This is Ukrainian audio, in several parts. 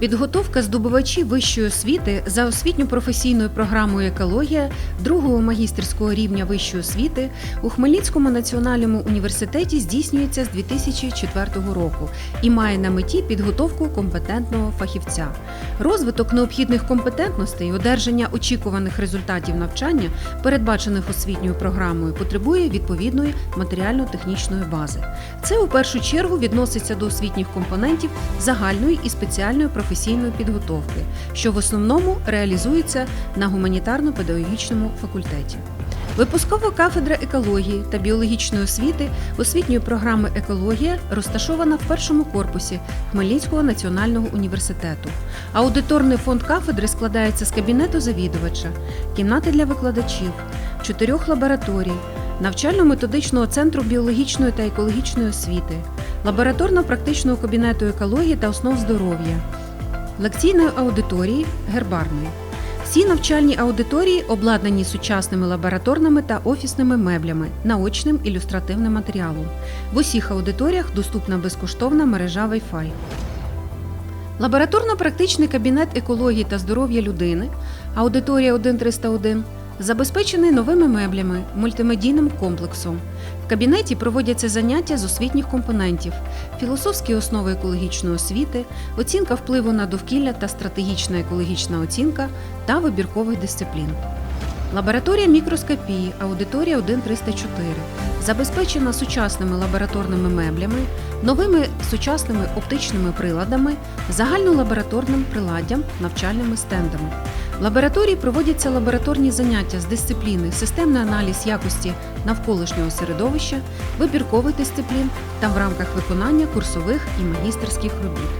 Підготовка здобувачів вищої освіти за освітньо-професійною програмою екологія другого магістерського рівня вищої освіти у Хмельницькому національному університеті здійснюється з 2004 року і має на меті підготовку компетентного фахівця. Розвиток необхідних компетентностей, одержання очікуваних результатів навчання, передбачених освітньою програмою, потребує відповідної матеріально-технічної бази. Це у першу чергу відноситься до освітніх компонентів загальної і спеціальної професійної підготовки, що в основному реалізується на гуманітарно-педагогічному факультеті. Випускова кафедра екології та біологічної освіти освітньої програми Екологія розташована в першому корпусі Хмельницького національного університету. Аудиторний фонд кафедри складається з кабінету завідувача, кімнати для викладачів, чотирьох лабораторій, навчально-методичного центру біологічної та екологічної освіти, лабораторно-практичного кабінету екології та основ здоров'я, лекційної аудиторії, гербарної. Всі навчальні аудиторії обладнані сучасними лабораторними та офісними меблями, наочним ілюстративним матеріалом. В усіх аудиторіях доступна безкоштовна мережа Wi-Fi. Лабораторно-практичний кабінет екології та здоров'я людини, аудиторія 1301, забезпечений новими меблями, мультимедійним комплексом. В кабінеті проводяться заняття з освітніх компонентів, філософські основи екологічної освіти, оцінка впливу на довкілля та стратегічна екологічна оцінка та вибіркових дисциплін. Лабораторія мікроскопії, аудиторія 1304, забезпечена сучасними лабораторними меблями, новими сучасними оптичними приладами, загальнолабораторним приладдям, навчальними стендами. В лабораторії проводяться лабораторні заняття з дисципліни системний аналіз якості навколишнього середовища, вибіркових дисциплін та в рамках виконання курсових і магістерських робіт.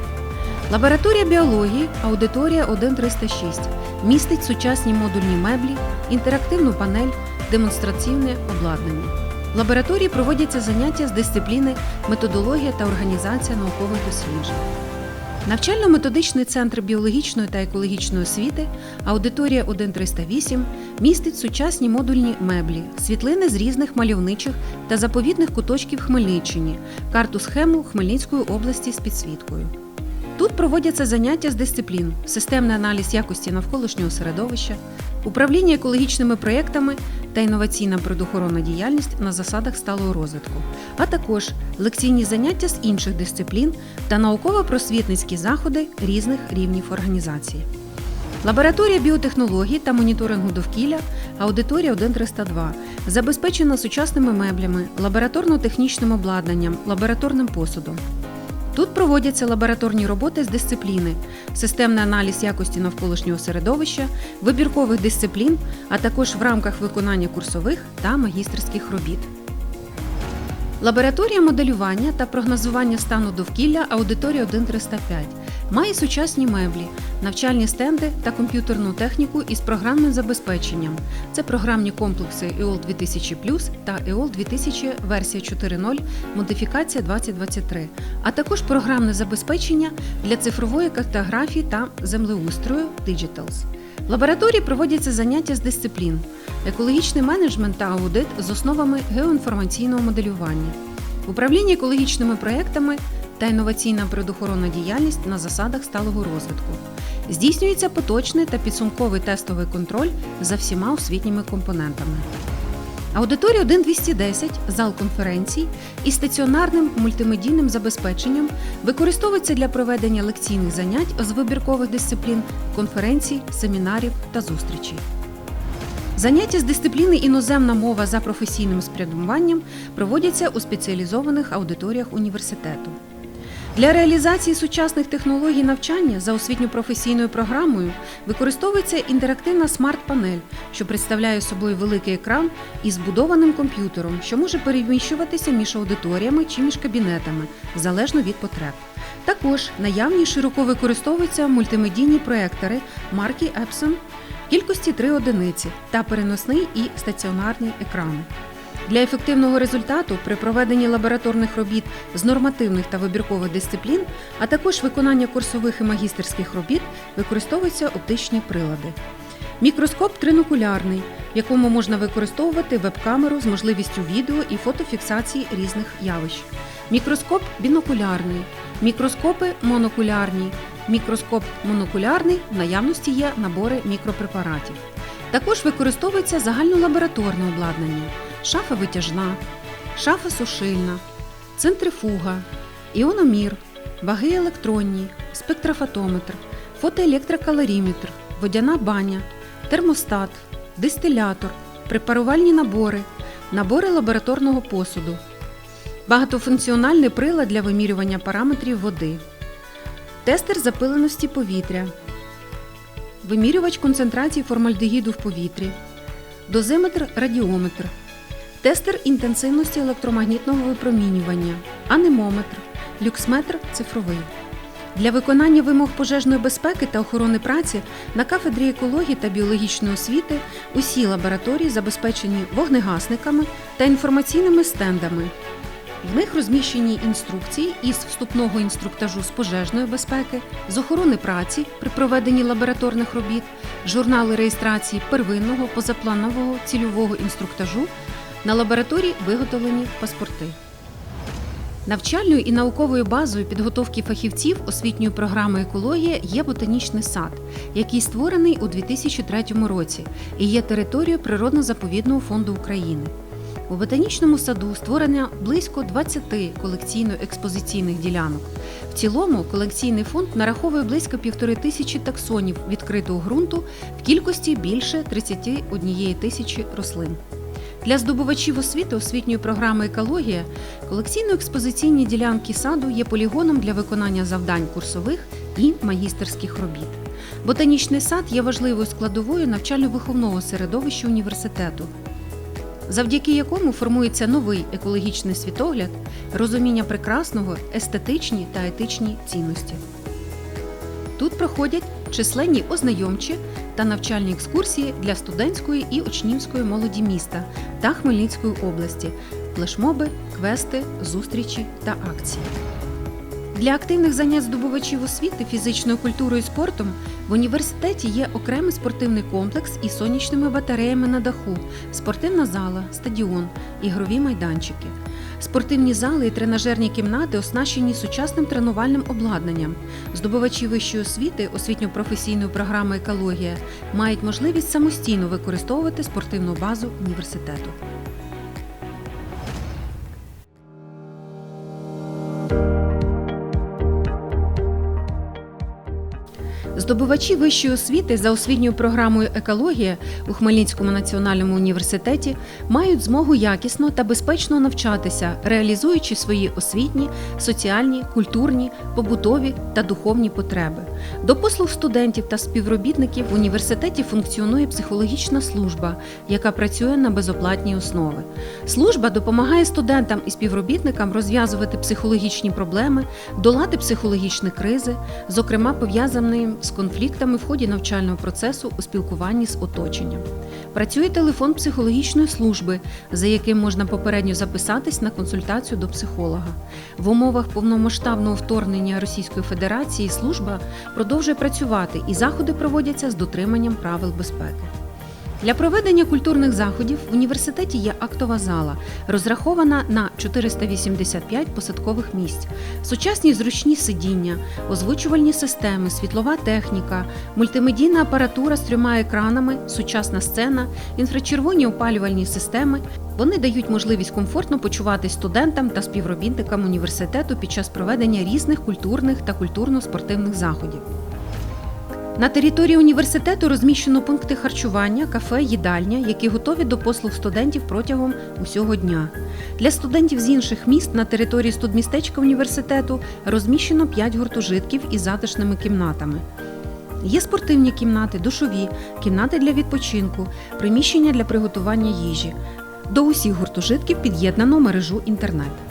Лабораторія біології, аудиторія 1306, містить сучасні модульні меблі, інтерактивну панель, демонстраційне обладнання. В лабораторії проводяться заняття з дисципліни методологія та організація наукових досліджень. Навчально-методичний центр біологічної та екологічної освіти, аудиторія 1308, містить сучасні модульні меблі, світлини з різних мальовничих та заповідних куточків Хмельниччини, карту схему Хмельницької області з підсвіткою. Тут проводяться заняття з дисциплін, системний аналіз якості навколишнього середовища, управління екологічними проєктами та інноваційна природоохоронна діяльність на засадах сталого розвитку, а також лекційні заняття з інших дисциплін та науково-просвітницькі заходи різних рівнів організації. Лабораторія біотехнологій та моніторингу довкілля, аудиторія 1302, забезпечена сучасними меблями, лабораторно-технічним обладнанням, лабораторним посудом. Тут проводяться лабораторні роботи з дисципліни, системний аналіз якості навколишнього середовища, вибіркових дисциплін, а також в рамках виконання курсових та магістерських робіт. Лабораторія моделювання та прогнозування стану довкілля аудиторія 1305 має сучасні меблі, навчальні стенди та комп'ютерну техніку із програмним забезпеченням. Це програмні комплекси EOL 2000 та EOL 2000 версія 4.0 модифікація 2023, а також програмне забезпечення для цифрової картографії та землеустрою Digitals. В лабораторії проводяться заняття з дисциплін, екологічний менеджмент та аудит з основами геоінформаційного моделювання, управління екологічними проектами та інноваційна природоохоронна діяльність на засадах сталого розвитку. Здійснюється поточний та підсумковий тестовий контроль за всіма освітніми компонентами. Аудиторія 1210, зал конференцій із стаціонарним мультимедійним забезпеченням використовується для проведення лекційних занять з вибіркових дисциплін, конференцій, семінарів та зустрічей. Заняття з дисципліни іноземна мова за професійним спрямуванням проводяться у спеціалізованих аудиторіях університету. Для реалізації сучасних технологій навчання за освітньо-професійною програмою використовується інтерактивна смарт-панель, що представляє собою великий екран із збудованим комп'ютером, що може переміщуватися між аудиторіями чи між кабінетами залежно від потреб. Також наявні широко використовуються мультимедійні проектори марки Epson кількості 3 одиниці та переносний і стаціонарні екрани. Для ефективного результату при проведенні лабораторних робіт з нормативних та вибіркових дисциплін, а також виконання курсових і магістерських робіт використовуються оптичні прилади. Мікроскоп тринокулярний, в якому можна використовувати веб-камеру з можливістю відео і фотофіксації різних явищ. Мікроскоп бінокулярний, мікроскопи монокулярні, Мікроскоп монокулярний, в наявності є набори мікропрепаратів. Також використовується загальнолабораторне обладнання, шафа витяжна, шафа сушильна, центрифуга, іономір, ваги електронні, спектрофотометр, фотоелектрокалоріметр, водяна баня, термостат, дистилятор, препарувальні набори, набори лабораторного посуду, багатофункціональний прилад для вимірювання параметрів води, тестер запиленості повітря, вимірювач концентрації формальдегіду в повітрі, дозиметр радіометр, тестер інтенсивності електромагнітного випромінювання, анемометр, люксметр цифровий. Для виконання вимог пожежної безпеки та охорони праці на кафедрі екології та біологічної освіти усі лабораторії забезпечені вогнегасниками та інформаційними стендами. В них розміщені інструкції із вступного інструктажу з пожежної безпеки, з охорони праці при проведенні лабораторних робіт, журнали реєстрації первинного, позапланового цільового інструктажу на лабораторії виготовлені паспорти. Навчальною і науковою базою підготовки фахівців освітньої програми екологія є ботанічний сад, який створений у 2003 році і є територією природно-заповідного фонду України. У ботанічному саду створено близько 20 колекційно-експозиційних ділянок. В цілому колекційний фонд нараховує близько півтори тисячі таксонів відкритого ґрунту в кількості більше 31 тисячі рослин. Для здобувачів освіти освітньої програми екологія колекційно-експозиційні ділянки саду є полігоном для виконання завдань курсових і магістерських робіт. Ботанічний сад є важливою складовою навчально-виховного середовища університету, завдяки якому формується новий екологічний світогляд, розуміння прекрасного, естетичні та етичні цінності. Тут проходять численні ознайомчі та навчальні екскурсії для студентської і учнівської молоді міста та Хмельницької області, флешмоби, квести, зустрічі та акції. Для активних занять здобувачів освіти фізичною культурою і спортом в університеті є окремий спортивний комплекс із сонячними батареями на даху, спортивна зала, стадіон, ігрові майданчики. Спортивні зали і тренажерні кімнати оснащені сучасним тренувальним обладнанням. Здобувачі вищої освіти освітньо-професійної програми екологія мають можливість самостійно використовувати спортивну базу університету. Здобувачі вищої освіти за освітньою програмою екологія у Хмельницькому національному університеті мають змогу якісно та безпечно навчатися, реалізуючи свої освітні, соціальні, культурні, побутові та духовні потреби. До послуг студентів та співробітників в університеті функціонує психологічна служба, яка працює на безоплатній основі. Служба допомагає студентам і співробітникам розв'язувати психологічні проблеми, долати психологічні кризи, зокрема пов'язані з конфліктами в ході навчального процесу у спілкуванні з оточенням. Працює телефон психологічної служби, за яким можна попередньо записатись на консультацію до психолога. В умовах повномасштабного вторгнення Російської Федерації служба продовжує працювати і заходи проводяться з дотриманням правил безпеки. Для проведення культурних заходів в університеті є актова зала, розрахована на 485 посадкових місць, сучасні зручні сидіння, озвучувальні системи, світлова техніка, мультимедійна апаратура з трьома екранами, сучасна сцена, інфрачервоні опалювальні системи. Вони дають можливість комфортно почуватись студентам та співробітникам університету під час проведення різних культурних та культурно-спортивних заходів. На території університету розміщено пункти харчування, кафе, їдальня, які готові до послуг студентів протягом усього дня. Для студентів з інших міст на території студмістечка університету розміщено 5 гуртожитків із затишними кімнатами. Є спортивні кімнати, душові, кімнати для відпочинку, приміщення для приготування їжі. До усіх гуртожитків під'єднано мережу інтернет.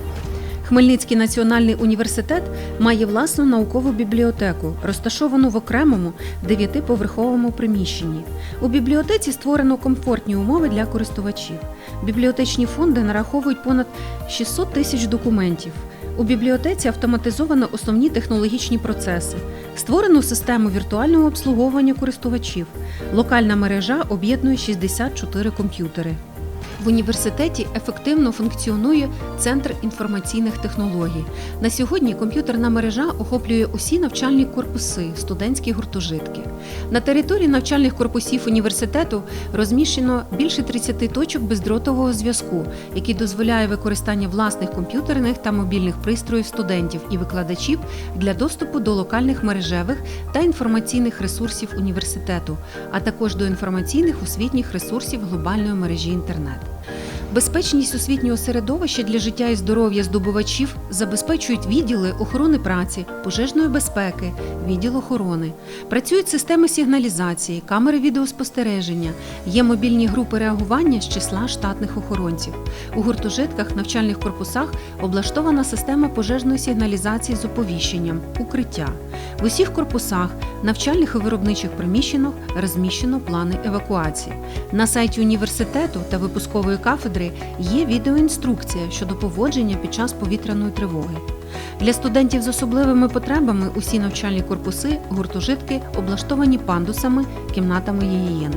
Хмельницький національний університет має власну наукову бібліотеку, розташовану в окремому дев'ятиповерховому приміщенні. У бібліотеці створено комфортні умови для користувачів. Бібліотечні фонди нараховують понад 600 тисяч документів. У бібліотеці автоматизовано основні технологічні процеси, створено систему віртуального обслуговування користувачів. Локальна мережа об'єднує 64 комп'ютери. В університеті ефективно функціонує центр інформаційних технологій. На сьогодні комп'ютерна мережа охоплює усі навчальні корпуси, студентські гуртожитки. На території навчальних корпусів університету розміщено більше 30 точок бездротового зв'язку, які дозволяє використання власних комп'ютерних та мобільних пристроїв студентів і викладачів для доступу до локальних мережевих та інформаційних ресурсів університету, а також до інформаційних освітніх ресурсів глобальної мережі інтернет. Безпечність освітнього середовища для життя і здоров'я здобувачів забезпечують відділи охорони праці, пожежної безпеки, відділ охорони. Працюють системи сигналізації, камери відеоспостереження, є мобільні групи реагування з числа штатних охоронців. У гуртожитках, навчальних корпусах облаштована система пожежної сигналізації з оповіщенням, укриття. В усіх корпусах, навчальних і виробничих приміщеннях розміщено плани евакуації. На сайті університету та випускової кафедри є відеоінструкція щодо поводження під час повітряної тривоги. Для студентів з особливими потребами усі навчальні корпуси, гуртожитки облаштовані пандусами, кімнатами гігієни.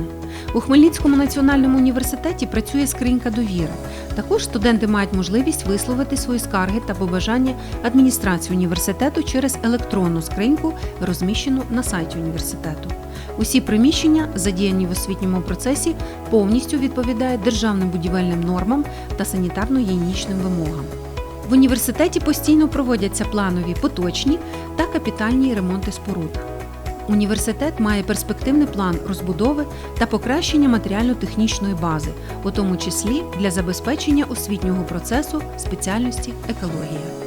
У Хмельницькому національному університеті працює скринька довіри. Також студенти мають можливість висловити свої скарги та побажання адміністрації університету через електронну скриньку, розміщену на сайті університету. Усі приміщення, задіяні в освітньому процесі, повністю відповідають державним будівельним нормам та санітарно-гігієнічним вимогам. В університеті постійно проводяться планові поточні та капітальні ремонти споруд. Університет має перспективний план розбудови та покращення матеріально-технічної бази, у тому числі для забезпечення освітнього процесу спеціальності екологія.